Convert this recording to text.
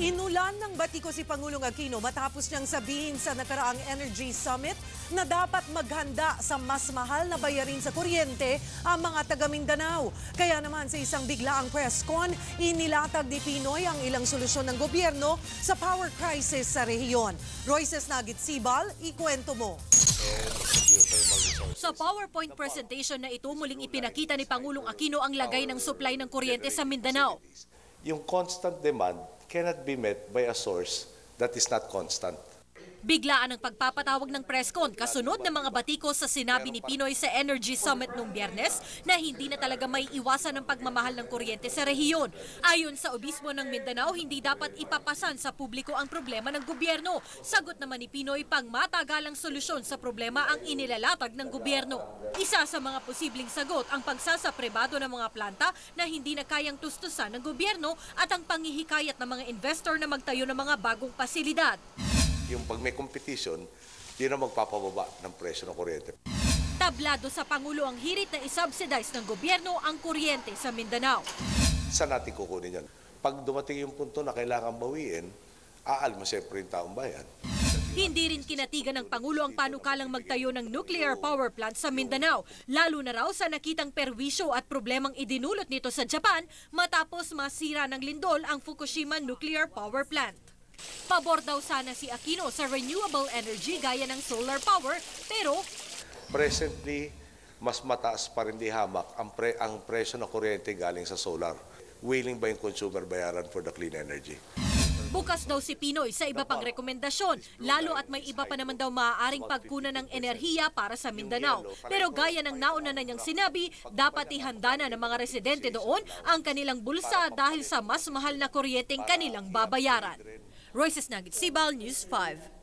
Inulan ng batiko si Pangulong Aquino matapos niyang sabihin sa nakaraang Energy Summit na dapat maghanda sa mas mahal na bayarin sa kuryente ang mga taga Mindanao. Kaya naman sa isang biglaang press con, inilatag ni Pinoy ang ilang solusyon ng gobyerno sa power crisis sa rehiyon. Royces Nagit Sibal, ikwento mo. Sa PowerPoint presentation na ito, muling ipinakita ni Pangulong Aquino ang lagay ng supply ng kuryente sa Mindanao. Yung constant demand cannot be met by a source that is not constant. Biglaan ang pagpapatawag ng press con kasunod ng mga batiko sa sinabi ni Pinoy sa Energy Summit noong biyernes na hindi na talaga may iwasan ng pagmamahal ng kuryente sa rehiyon. Ayon sa obispo ng Mindanao, hindi dapat ipapasan sa publiko ang problema ng gobyerno. Sagot naman ni Pinoy pang matagalang solusyon sa problema ang inilalatag ng gobyerno. Isa sa mga posibleng sagot ang pagsasapribado ng mga planta na hindi na kayang tustusan ng gobyerno at ang panghihikayat ng mga investor na magtayo ng mga bagong pasilidad. Yung pag may competition, yun ang magpapababa ng presyo ng kuryente. Tablado sa Pangulo ang hirit na isubsidize ng gobyerno ang kuryente sa Mindanao. Saan natin kukunin yan? Pag dumating yung punto na kailangan bawiin, aalma siyempre yung taong bayan. Hindi rin kinatigan ng Pangulo ang panukalang magtayo ng nuclear power plant sa Mindanao, lalo na raw sa nakitang perwisyo at problemang idinulot nito sa Japan matapos masira ng lindol ang Fukushima Nuclear Power Plant. Pabor daw sana si Aquino sa renewable energy gaya ng solar power, pero Presently, mas mataas pa rin di hamak ang, pre, ang presyo ng kuryente galing sa solar. Willing ba yung consumer bayaran for the clean energy? Bukas daw si Pinoy sa iba pang rekomendasyon, lalo at may iba pa naman daw maaaring pagkunan ng enerhiya para sa Mindanao. Pero gaya ng nauna na niyang sinabi, dapat ihanda na ng mga residente doon ang kanilang bulsa dahil sa mas mahal na kuryenteng kanilang babayaran. Royces Nagit Sibal, News 5.